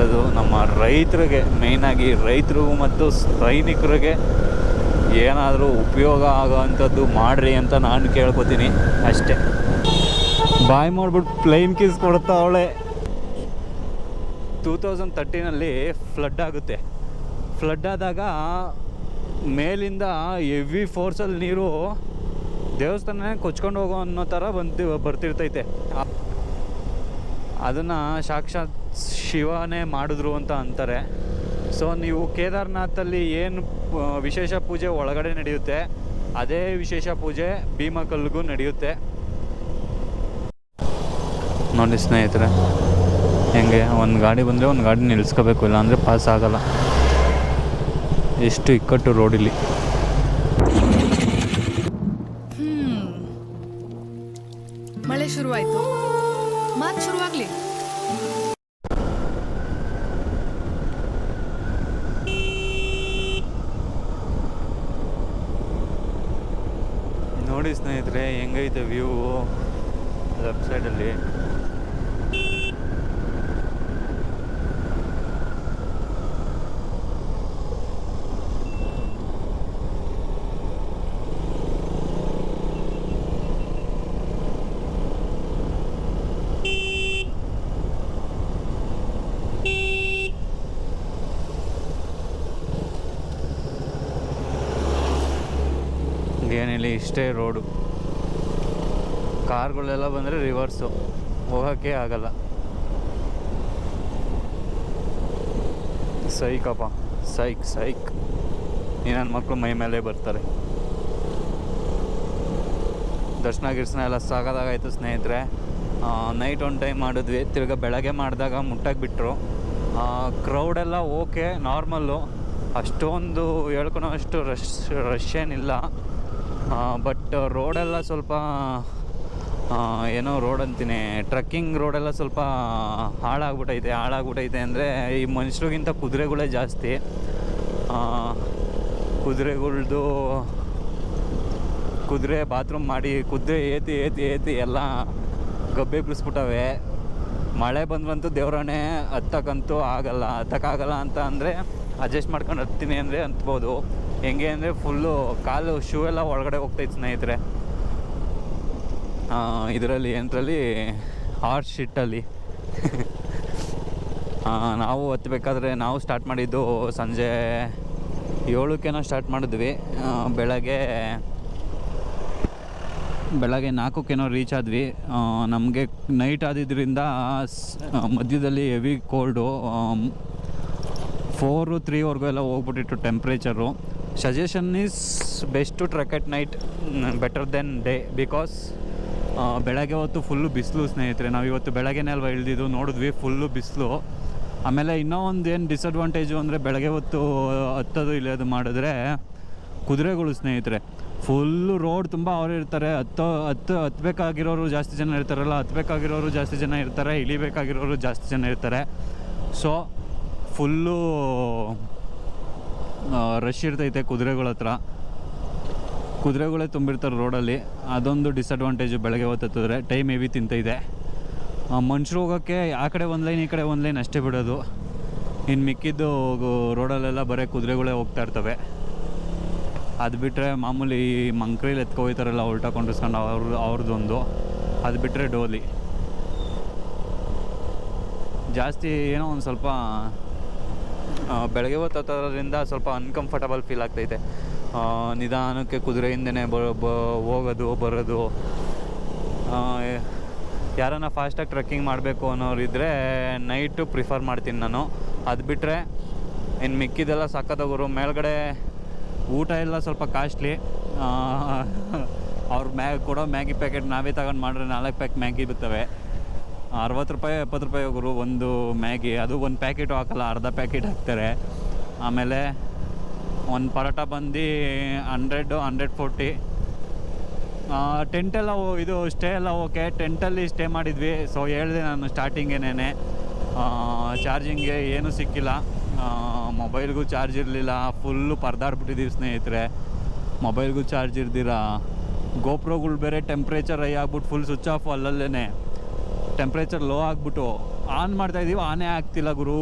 ಆಗುವಂಥದ್ದು ನಮ್ಮ ರೈತರಿಗೆ ಮೇಯ್ನಾಗಿ ರೈತರು ಮತ್ತು ಸೈನಿಕರಿಗೆ ಏನಾದರೂ ಉಪಯೋಗ ಆಗೋವಂಥದ್ದು ಮಾಡಿರಿ ಅಂತ ನಾನು ಕೇಳ್ಕೊತೀನಿ. ಅಷ್ಟೇ. ಬಾಯ್ ಮಾಡ್ಬಿಟ್ಟು ಪ್ಲೈನ್ ಕೀಸ್ ಕೊಡ್ತಾ ಅವಳೆ. ಟೂ ತೌಸಂಡ್ ತರ್ಟೀನಲ್ಲಿ ಫ್ಲಡ್ ಆಗುತ್ತೆ. ಫ್ಲಡ್ ಆದಾಗ ಮೇಲಿಂದ ಹೆವಿ ಫೋರ್ಸಲ್ಲಿ ನೀರು ದೇವಸ್ಥಾನನೇ ಕೊಚ್ಕೊಂಡು ಹೋಗೋ ಅನ್ನೋ ಥರ ಬಂದು ಬರ್ತಿರ್ತೈತೆ. ಅದನ್ನು ಸಾಕ್ಷಾತ್ ಶಿವನೇ ಮಾಡಿದ್ರು ಅಂತ ಅಂತಾರೆ. ಸೊ ನೀವು ಕೇದಾರ್ನಾಥಲ್ಲಿ ಏನು ವಿಶೇಷ ಪೂಜೆ ಒಳಗಡೆ ನಡೆಯುತ್ತೆ, ಅದೇ ವಿಶೇಷ ಪೂಜೆ ಭೀಮಕಲ್ಗೂ ನಡೆಯುತ್ತೆ. ನೋಡಿ ಸ್ನೇಹಿತರೆ, ಹೆಂಗೆ, ಒಂದು ಗಾಡಿ ಬಂದರೆ ಒಂದು ಗಾಡಿ ನಿಲ್ಲಿಸ್ಕೋಬೇಕು ಇಲ್ಲಾಂದರೆ ಪಾಸ್ ಆಗಲ್ಲ. ಎಷ್ಟು ಇಕ್ಕಟ್ಟು ರೋಡಿಲ್ಲಿ ನೋಡಿ ಸ್ನೇಹಿತರೆ ಹೆಂಗೈತೆ ವ್ಯೂ ಲೆಫ್ಟ್ ಸೈಡಲ್ಲಿ ಏನಿಲ್ಲ ಇಷ್ಟೇ ರೋಡು. ಕಾರ್ಗಳೆಲ್ಲ ಬಂದರೆ ರಿವರ್ಸು ಹೋಗೋಕ್ಕೆ ಆಗಲ್ಲ. ಸೈಕಪ್ಪ. ಸೈಕ್ ಸೈಕ್. ಈ ನನ್ನ ಮಕ್ಕಳು ಮೈ ಮೇಲೆ ಬರ್ತಾರೆ. ದರ್ಶನ ಗಿರ್ಶನ ಎಲ್ಲ ಸಾಗೋದಾಗಾಯಿತು ಸ್ನೇಹಿತರೆ. ನೈಟ್ ಒನ್ ಟೈಮ್ ಮಾಡಿದ್ವಿ. ತಿರ್ಗ ಬೆಳಗ್ಗೆ ಮಾಡಿದಾಗ ಮುಟ್ಟಾಗಿ ಬಿಟ್ಟರು ಕ್ರೌಡೆಲ್ಲ ಓಕೆ ನಾರ್ಮಲ್ಲು ಅಷ್ಟೊಂದು ಹೇಳ್ಕೊಳೋ ಅಷ್ಟು ರಶ್ ರಶ್ ಏನಿಲ್ಲ. ಬಟ್ ರೋಡೆಲ್ಲ ಸ್ವಲ್ಪ ಏನೋ ರೋಡ್ ಅಂತೀನಿ. ಟ್ರಕ್ಕಿಂಗ್ ರೋಡೆಲ್ಲ ಸ್ವಲ್ಪ ಹಾಳಾಗ್ಬಿಟ್ಟೈತೆ ಹಾಳಾಗ್ಬಿಟ್ಟೈತೆ ಅಂದರೆ ಈ ಮನುಷ್ಯರಿಗಿಂತ ಕುದುರೆಗಳೇ ಜಾಸ್ತಿ. ಕುದುರೆಗಳ್ದು ಕುದುರೆ ಬಾತ್ರೂಮ್ ಮಾಡಿ, ಕುದುರೆ ಏತಿ ಏತಿ ಏತಿ ಎಲ್ಲ ಗಬ್ಬೆ ಬಿಡಿಸ್ಬಿಟ್ಟವೆ. ಮಳೆ ಬಂದ್ರಂತೂ ದೇವ್ರಣೆ ಹತ್ತಕ್ಕಂತೂ ಆಗಲ್ಲ, ಹತ್ತಕ್ಕಾಗಲ್ಲ ಅಂತ ಅಂದರೆ ಅಡ್ಜಸ್ಟ್ ಮಾಡ್ಕೊಂಡು ಹತ್ತೀನಿ ಅಂದರೆ ಹತ್ಬೋದು. ಹೆಂಗೆ ಅಂದರೆ ಫುಲ್ಲು ಕಾಲು ಶೂ ಎಲ್ಲ ಒಳಗಡೆ ಹೋಗ್ತೈತೆ ಸ್ನೇಹಿತರೆ. ಇದರಲ್ಲಿ ಏನರಲ್ಲಿ ಹಾರ್ಟ್ ಶಿಟ್ಟಲ್ಲಿ ನಾವು ಹತ್ಬೇಕಾದ್ರೆ ನಾವು ಸ್ಟಾರ್ಟ್ ಮಾಡಿದ್ದು ಸಂಜೆ ಏಳಕ್ಕೇನೋ ಸ್ಟಾರ್ಟ್ ಮಾಡಿದ್ವಿ. ಬೆಳಗ್ಗೆ ಬೆಳಗ್ಗೆ ನಾಲ್ಕಕ್ಕೇನೋ ರೀಚ್ ಆದ್ವಿ. ನಮಗೆ ನೈಟ್ ಆದಿದ್ದರಿಂದ ಮಧ್ಯದಲ್ಲಿ ಹೆವಿ ಕೋಲ್ಡು ಫೋರು ತ್ರೀವರೆಗೂ ಎಲ್ಲ ಹೋಗ್ಬಿಟ್ಟಿತ್ತು temperature suggestion is best to trek at night better then day because ಬೆಳಗ್ಗೆ ಹೊತ್ತು ಫುಲ್ಲು ಬಿಸಿಲು ಸ್ನೇಹಿತರೆ ನಾವು ಇವತ್ತು ಬೆಳಗ್ಗೆನೇ ಅಲ್ವಾ ಇಳಿದಿದ್ದು, ನೋಡಿದ್ವಿ ಫುಲ್ಲು ಬಿಸಿಲು. ಆಮೇಲೆ ಇನ್ನೂ ಒಂದು ಏನು ಡಿಸ್ಅಡ್ವಾಂಟೇಜು ಅಂದರೆ ಬೆಳಗ್ಗೆ ಹೊತ್ತು ಹತ್ತೋದು ಇಳಿಯೋದು ಮಾಡಿದ್ರೆ, ಕುದುರೆಗಳು ಸ್ನೇಹಿತರೆ. ಫುಲ್ಲು ರೋಡ್ ತುಂಬ ಅವ್ರು ಇರ್ತಾರೆ, ಹತ್ತೋ, ಹತ್ತು ಹತ್ತಬೇಕಾಗಿರೋರು ಜಾಸ್ತಿ ಜನ ಇರ್ತಾರಲ್ಲ ಹತ್ತಬೇಕಾಗಿರೋರು ಜಾಸ್ತಿ ಜನ ಇರ್ತಾರೆ, ಇಳಿಬೇಕಾಗಿರೋರು ಜಾಸ್ತಿ ಜನ ಇರ್ತಾರೆ. ಸೊ ಫುಲ್ಲು ರಶ್ ಇರ್ತೈತೆ ಕುದುರೆಗಳ ಹತ್ರ. ಕುದುರೆಗಳೇ ತುಂಬಿರ್ತಾರೆ ರೋಡಲ್ಲಿ ಅದೊಂದು ಡಿಸಡ್ವಾಂಟೇಜು ಬೆಳಗ್ಗೆ ಹೊತ್ತು ಹತ್ತಿದ್ರೆ. ಟೈಮ್ ಹೆವಿ ತಿಂತೈತೆ. ಮನುಷ್ಯರು ಹೋಗೋಕ್ಕೆ ಆ ಕಡೆ ಒಂದು ಲೈನ್ ಈ ಕಡೆ ಒಂದು ಲೈನ್ ಅಷ್ಟೇ ಬಿಡೋದು. ಇನ್ನು ಮಿಕ್ಕಿದ್ದು ರೋಡಲ್ಲೆಲ್ಲ ಬರೀ ಕುದುರೆಗಳೇ ಹೋಗ್ತಾ ಇರ್ತವೆ. ಅದು ಬಿಟ್ಟರೆ ಮಾಮೂಲಿ ಮಂಕ್ರೀಲಿ ಎತ್ಕೊ ಹೋಗ್ತಾರಲ್ಲ ಉಲ್ಟಾ ಕೊಂಡಿಸ್ಕೊಂಡು ಅವ್ರ ಅವ್ರದ್ದೊಂದು ಅದು ಬಿಟ್ಟರೆ ಡೋಲಿ. ಜಾಸ್ತಿ ಏನೋ ಒಂದು ಸ್ವಲ್ಪ ಬೆಳಗ್ಗೆ ಹೊತ್ತು ಹತ್ತೋದ್ರಿಂದ ಸ್ವಲ್ಪ ಅನ್ಕಂಫರ್ಟಬಲ್ ಫೀಲ್ ಆಗ್ತೈತೆ. ನಿಧಾನಕ್ಕೆ ಕುದುರೆಯಿಂದನೇ ಬ ಹೋಗೋದು, ಬರೋದು. ಯಾರನ್ನ ಫಾಸ್ಟಾಗಿ ಟ್ರೆಕ್ಕಿಂಗ್ ಮಾಡಬೇಕು ಅನ್ನೋರಿದ್ದರೆ ನೈಟು ಪ್ರಿಫರ್ ಮಾಡ್ತೀನಿ ನಾನು. ಅದು ಬಿಟ್ಟರೆ ಇನ್ನು ಮಿಕ್ಕಿದೆಲ್ಲ ಸಕ್ಕತ್ತಾಗೋರು ಮೇಲ್ಗಡೆ ಊಟ ಎಲ್ಲ ಸ್ವಲ್ಪ ಕಾಸ್ಟ್ಲಿ ಅವ್ರು ಮ್ಯಾಗ್ ಕೊಡೋ ಮ್ಯಾಗಿ ಪ್ಯಾಕೆಟ್ ನಾವೇ ತಗೊಂಡು ಮಾಡಿದ್ರೆ ನಾಲ್ಕು ಪ್ಯಾಕ್ ಮ್ಯಾಗಿ ಬರ್ತವೆ ಅರವತ್ತು ರೂಪಾಯಿ, ಎಪ್ಪತ್ತು ರೂಪಾಯಿ ಹೋಗೋರು ಒಂದು ಮ್ಯಾಗಿ. ಅದು ಒಂದು ಪ್ಯಾಕೆಟು ಹಾಕಲ್ಲ, ಅರ್ಧ ಪ್ಯಾಕೆಟ್ ಹಾಕ್ತಾರೆ. ಆಮೇಲೆ ಒಂದು ಪರೋಟ ಬಂದು ಹಂಡ್ರೆಡು, ಹಂಡ್ರೆಡ್ ಫೋರ್ಟಿ. ಟೆಂಟೆಲ್ಲ ಇದು ಸ್ಟೇ ಎಲ್ಲ ಓಕೆ ಟೆಂಟಲ್ಲಿ ಸ್ಟೇ ಮಾಡಿದ್ವಿ. ಸೊ ಹೇಳಿದೆ ನಾನು ಸ್ಟಾರ್ಟಿಂಗೇನೆ ಚಾರ್ಜಿಂಗ್ಗೆ ಏನೂ ಸಿಕ್ಕಿಲ್ಲ. ಮೊಬೈಲ್ಗೂ ಚಾರ್ಜ್ ಇರಲಿಲ್ಲ. ಫುಲ್ಲು ಪರ್ದಾಡ್ಬಿಟ್ಟಿದ್ದೀವಿ ಸ್ನೇಹಿತರೆ. ಮೊಬೈಲ್ಗೂ ಚಾರ್ಜ್ ಇರ್ದಿರ? ಗೋಪ್ರೋಗಳು ಬೇರೆ ಟೆಂಪ್ರೇಚರ್ ಐ ಆಗ್ಬಿಟ್ಟು ಫುಲ್ ಸ್ವಿಚ್ ಆಫ್ ಅಲ್ಲಲ್ಲೇ ಟೆಂಪ್ರೇಚರ್ ಲೋ ಆಗಿಬಿಟ್ಟು ಆನ್ ಮಾಡ್ತಾ ಇದೀವಿ ಆನೇ ಆಗ್ತಿಲ್ಲ ಗುರು.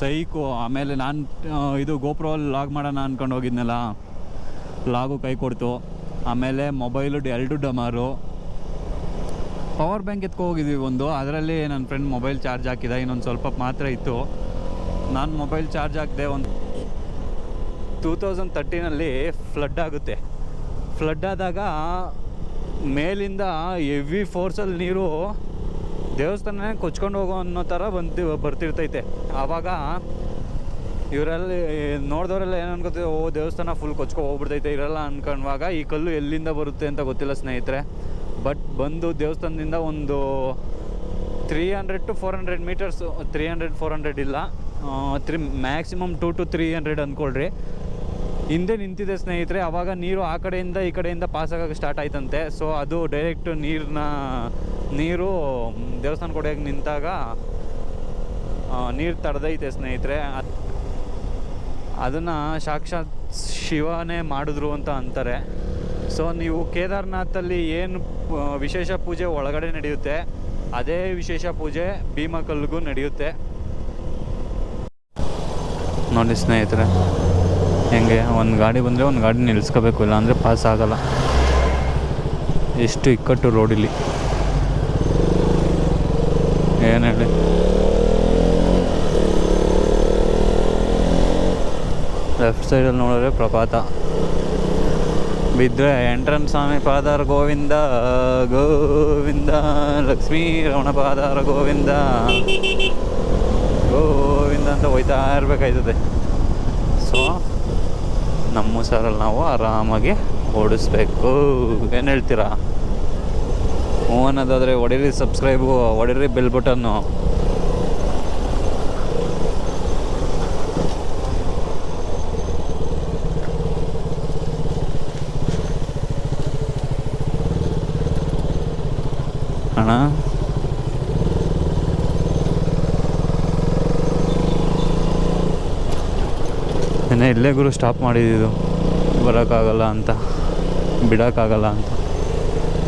ಸೈಕು, ಆಮೇಲೆ ನಾನು ಇದು ಗೋಪ್ರೋಲ್ಲಿ ಲಾಗ್ ಮಾಡೋಣ ಅಂದ್ಕೊಂಡು ಹೋಗಿದ್ನಲ್ಲ. ಲಾಗು ಕೈ ಕೊಡ್ತು. ಆಮೇಲೆ ಮೊಬೈಲು ಎರಡು ಡಮಾರು. ಪವರ್ ಬ್ಯಾಂಕ್ ಎತ್ಕೊ ಹೋಗಿದ್ವಿ ಒಂದು. ಅದರಲ್ಲಿ ನನ್ನ ಫ್ರೆಂಡ್ ಮೊಬೈಲ್ ಚಾರ್ಜ್ ಹಾಕಿದ. ಇನ್ನೊಂದು ಸ್ವಲ್ಪ ಮಾತ್ರ ಇತ್ತು. ನಾನು ಮೊಬೈಲ್ ಚಾರ್ಜ್ ಹಾಕಿದೆ ಒಂದು ಟೂ ತೌಸಂಡ್ ತರ್ಟೀನಲ್ಲಿ ಫ್ಲಡ್ ಆಗುತ್ತೆ. ಫ್ಲಡ್ ಆದಾಗ ಮೇಲಿಂದ ಎವಿ ಫೋರ್ಸಲ್ಲಿ ನೀರು ದೇವಸ್ಥಾನನೇ ಕೊಚ್ಕೊಂಡು ಹೋಗೋ ಅನ್ನೋ ಥರ ಬಂದು ಬರ್ತಿರ್ತೈತೆ. ಆವಾಗ ಇವರಲ್ಲಿ ನೋಡಿದವರೆಲ್ಲ ಏನು ಅನ್ಕೋತೀವಿ ಓ, ದೇವಸ್ಥಾನ ಫುಲ್ ಕೊಚ್ಕೊ ಹೋಗ್ಬಿಡ್ತೈತೆ, ಇರಲ್ಲ ಅನ್ಕೊಂಡಾಗ ಈ ಕಲ್ಲು ಎಲ್ಲಿಂದ ಬರುತ್ತೆ ಅಂತ ಗೊತ್ತಿಲ್ಲ ಸ್ನೇಹಿತರೆ. ಬಟ್ ಬಂದು ದೇವಸ್ಥಾನದಿಂದ ಒಂದು three hundred to four hundred meters three hundred four hundred ಇಲ್ಲ. Three maximum two two three hundred ಅಂದ್ಕೊಳ್ರಿ ಹಿಂದೆ ನಿಂತಿದೆ ಸ್ನೇಹಿತರೆ, ಆವಾಗ ನೀರು ಆ ಕಡೆಯಿಂದ ಈ ಕಡೆಯಿಂದ ಪಾಸ್ ಆಗೋಕ್ಕೆ ಸ್ಟಾರ್ಟ್ ಆಯ್ತಂತೆ. ಸೊ ಅದು ಡೈರೆಕ್ಟ್ ನೀರನ್ನ ನೀರು ದೇವಸ್ಥಾನ ಕೊಡೆಯಾಗಿ ನಿಂತಾಗ ನೀರು ತಡೆದೈತೆ ಸ್ನೇಹಿತರೆ. ಅದ್- ಅದನ್ನು ಸಾಕ್ಷಾತ್ ಶಿವನೇ ಮಾಡಿದ್ರು ಅಂತ ಅಂತಾರೆ. ಸೊ ನೀವು ಕೇದಾರ್ನಾಥಲ್ಲಿ ಏನು ವಿಶೇಷ ಪೂಜೆ ಒಳಗಡೆ ನಡೆಯುತ್ತೆ, ಅದೇ ವಿಶೇಷ ಪೂಜೆ ಭೀಮಕಲ್ಲಿಗೂ ನಡೆಯುತ್ತೆ. ನೋಡಿ ಸ್ನೇಹಿತರೆ, ಹೆಂಗೆ ಒಂದು ಗಾಡಿ ಬಂದರೆ ಒಂದು ಗಾಡಿ ನಿಲ್ಲಿಸ್ಕೋಬೇಕು ಇಲ್ಲಾಂದರೆ ಪಾಸ್ ಆಗಲ್ಲ. ಎಷ್ಟು ಇಕ್ಕಟ್ಟು ರೋಡಿಲ್ಲಿ ಏನು ಹೇಳಿ? ಲೆಫ್ಟ್ ಸೈಡಲ್ಲಿ ನೋಡಿದ್ರೆ ಪ್ರಪಾತ. ಬಿದ್ದರೆ ಎಂಟ್ರನ್ ಸ್ವಾಮಿ ಪಾದಾರ ಗೋವಿಂದ ಗೋವಿಂದ, ಲಕ್ಷ್ಮೀ ರಮಣ ಪಾದಾರ ಗೋವಿಂದ ಗೋವಿಂದ ಅಂತ ಹೋಯ್ತಾ ಇರಬೇಕಾಯ್ತದೆ. ಸೊ ನಮ್ಮ ಸರಲ್ಲಿ ನಾವು ಆರಾಮಾಗಿ ಓಡಿಸ್ಬೇಕು. ಏನು ಹೇಳ್ತೀರಾ? ಹ್ಞೂ ಅನ್ನೋದಾದರೆ ಹೊಡೀರಿ ಸಬ್ಸ್ಕ್ರೈಬು ಹೊಡೀರಿ ಬೆಲ್ ಬಟನ್ನು ಅಣ್ಣ? ಇಲ್ಲೇ ಗುರು ಸ್ಟಾಪ್ ಮಾಡಿದ್ದು. ಬರೋಕ್ಕಾಗಲ್ಲ ಅಂತ, ಬಿಡೋಕ್ಕಾಗಲ್ಲ ಅಂತ.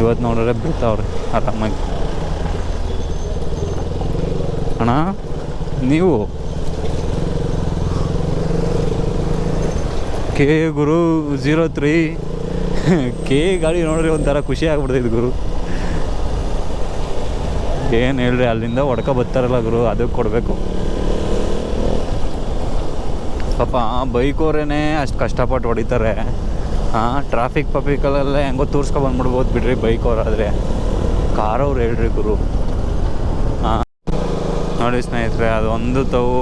ಇವತ್ತು ನೋಡಿದ್ರೆ ಬೀಳ್ತಾವ್ರಿ ಆರಾಮಾಗಿ. ಅಣ್ಣ, ನೀವು? ಕೆ ಗುರು ಝೀರೋ ತ್ರೀ. ಕೆ ಗಾಡಿ ನೋಡ್ರಿ ಒಂಥರ ಖುಷಿ ಆಗ್ಬಿಡ್ತೈತೆ ಗುರು. ಏನು ಹೇಳ್ರಿ, ಅಲ್ಲಿಂದ ಒಡ್ಕ ಬರ್ತಾರಲ್ಲ ಗುರು, ಅದಕ್ಕೆ ಕೊಡಬೇಕು. ಪಾಪ ಬೈಕೋರೇನೆ ಅಷ್ಟು ಕಷ್ಟಪಟ್ಟು ಹೊಡಿತಾರೆ. ಹಾಂ ಟ್ರಾಫಿಕ್ ಪಬ್ಲಿಕಲ್ಲೆಲ್ಲ ಹೆಂಗೋ ತೋರಿಸ್ಕೊ ಬಂದ್ಬಿಡ್ಬೋದು ಬಿಡ್ರಿ ಬೈಕ್ ಅವರಾದರೆ. ಕಾರವ್ರು ಹೇಳ್ರಿ ಗುರು. ಹಾಂ. ನೋಡಿ ಸ್ನೇಹಿತರೆ, ಅದೊಂದು ತಾವು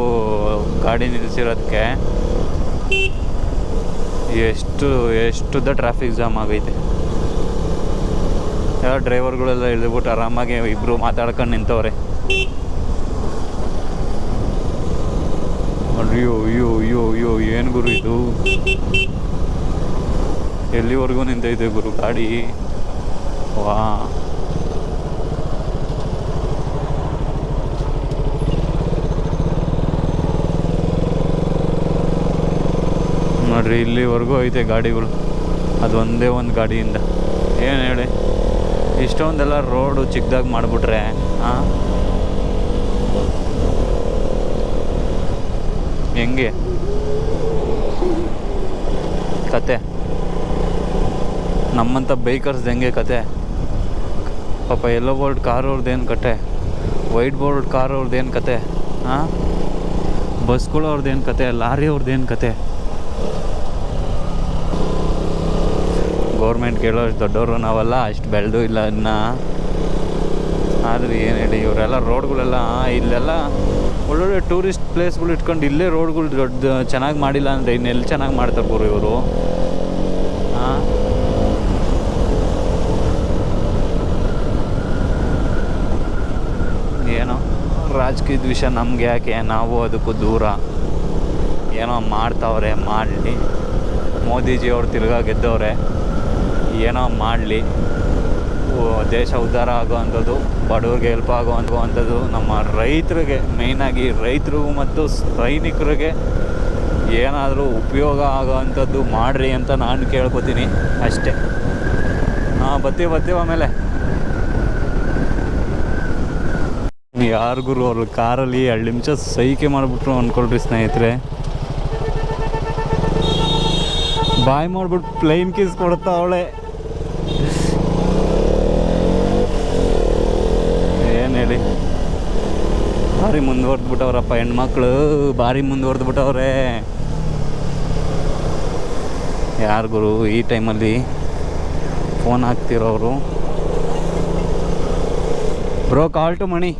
ಗಾಡಿ ನಿಲ್ಲಿಸಿರೋದಕ್ಕೆ ಎಷ್ಟು ಎಷ್ಟುದ್ದ ಟ್ರಾಫಿಕ್ ಜಾಮ್ ಆಗೈತೆ. ಎಲ್ಲ ಡ್ರೈವರ್ಗಳೆಲ್ಲ ಇಳಿದ್ಬಿಟ್ಟು ಆರಾಮಾಗಿ ಇಬ್ಬರು ಮಾತಾಡ್ಕೊಂಡು ನಿಂತವ್ರೆ. ಅಯ್ಯೋ ಅಯ್ಯೋ ಅಯ್ಯೋ ಅಯ್ಯೋ, ಏನು ಗುರು ಇದು? ಎಲ್ಲಿವರೆಗೂ ನಿಂತೈತೆ ಗುರು? ಗಾಡಿ? ವಾ. ನೋಡ್ರಿ, ಇಲ್ಲಿವರೆಗೂ ಐತೆ ಗಾಡಿಗಳು. ಅದು ಒಂದೇ ಒಂದು ಗಾಡಿಯಿಂದ. ಏನು ಹೇಳಿ? ಇಷ್ಟೊಂದೆಲ್ಲ ರೋಡು ಚಿಕ್ಕದಾಗಿ ಮಾಡಿಬಿಟ್ರೆ ಹಾಂ ಹೆಂಗೆ? ಕತೆ. ನಮ್ಮಂಥ ಬೈಕರ್ಸ್ದು ಹೆಂಗೆ ಕತೆ? ಪಾಪ ಎಲ್ಲೋ ಬೋರ್ಡ್ ಕಾರ್ ಅವ್ರದ್ದೇನು ಕತೆ? ವೈಟ್ ಬೋರ್ಡ್ ಕಾರ್ ಅವ್ರದ್ದೇನು ಕತೆ? ಹಾಂ ಬಸ್ಗಳು ಅವ್ರದ್ದೇನು ಕತೆ? ಲಾರಿ ಅವ್ರದ್ದೇನು ಕತೆ? ಗೌರ್ಮೆಂಟ್ ಕೇಳೋ ಅಷ್ಟು ದೊಡ್ಡವರು ನಾವೆಲ್ಲ, ಅಷ್ಟು ಬೆಳೆದು ಇಲ್ಲ ಅದನ್ನ ಆದರೆ ಏನು ಹೇಳಿ, ಇವರೆಲ್ಲ ರೋಡ್ಗಳೆಲ್ಲ ಇಲ್ಲೆಲ್ಲ ಒಳ್ಳೊಳ್ಳೆ ಟೂರಿಸ್ಟ್ ಪ್ಲೇಸ್ಗಳು ಇಟ್ಕೊಂಡು ಇಲ್ಲೇ ರೋಡ್ಗಳು ದೊಡ್ಡ, ಚೆನ್ನಾಗಿ ಮಾಡಿಲ್ಲ ಅಂದರೆ ಇನ್ನೆಲ್ಲಿ ಚೆನ್ನಾಗಿ ಮಾಡ್ತಾರೆ ಗುರು ಇವರು. ಹಾಂ ಏನೋ ರಾಜಕೀಯದ ವಿಷಯ ನಮ್ಗೆ ಯಾಕೆ? ನಾವು ಅದಕ್ಕೂ ದೂರ. ಏನೋ ಮಾಡ್ತಾವ್ರೆ, ಮಾಡಲಿ. ಮೋದಿಜಿ ಅವ್ರು ತಿರ್ಗಾ ಗೆದ್ದವ್ರೆ, ಏನೋ ಮಾಡಲಿ. ದೇಶ ಉದ್ಧಾರ ಆಗುವಂಥದ್ದು, ಬಡವ್ರಿಗೆ ಹೆಲ್ಪ್ ಆಗುವಂಥದ್ದು, ನಮ್ಮ ರೈತರಿಗೆ ಮೇಯ್ನಾಗಿ ರೈತರಿಗೂ ಮತ್ತು ಸೈನಿಕರಿಗೆ ಏನಾದರೂ ಉಪಯೋಗ ಆಗೋವಂಥದ್ದು ಮಾಡಿರಿ ಅಂತ ನಾನು ಕೇಳ್ಕೊತೀನಿ ಅಷ್ಟೇ. ಹಾಂ ಬರ್ತೀವಿ ಬರ್ತೀವಿ ಆಮೇಲೆ. ಯಾರು ಗುರು? ಅವ್ರು ಕಾರಲ್ಲಿ ಎರಡು ನಿಮಿಷ ಸೈಕೆ ಮಾಡಿಬಿಟ್ರು ಅಂದ್ಕೊಳ್ರಿ ಸ್ನೇಹಿತರೆ. ಬಾಯ್ ಮಾಡ್ಬಿಟ್ಟು ಪ್ಲೈನ್ ಕೀಸ್ ಕೊಡ್ತಾ ಅವಳೆ. ಏನು ಹೇಳಿ? ಭಾರಿ ಮುಂದುವರೆದ್ಬಿಟ್ಟವ್ರಪ್ಪ ಹೆಣ್ಮಕ್ಳು, ಭಾರಿ ಮುಂದುವರೆದ್ಬಿಟ್ಟವ್ರೆ. ಯಾರು ಗುರು ಈ ಟೈಮಲ್ಲಿ ಫೋನ್ ಹಾಕ್ತಿರೋರು? Bro call to Mani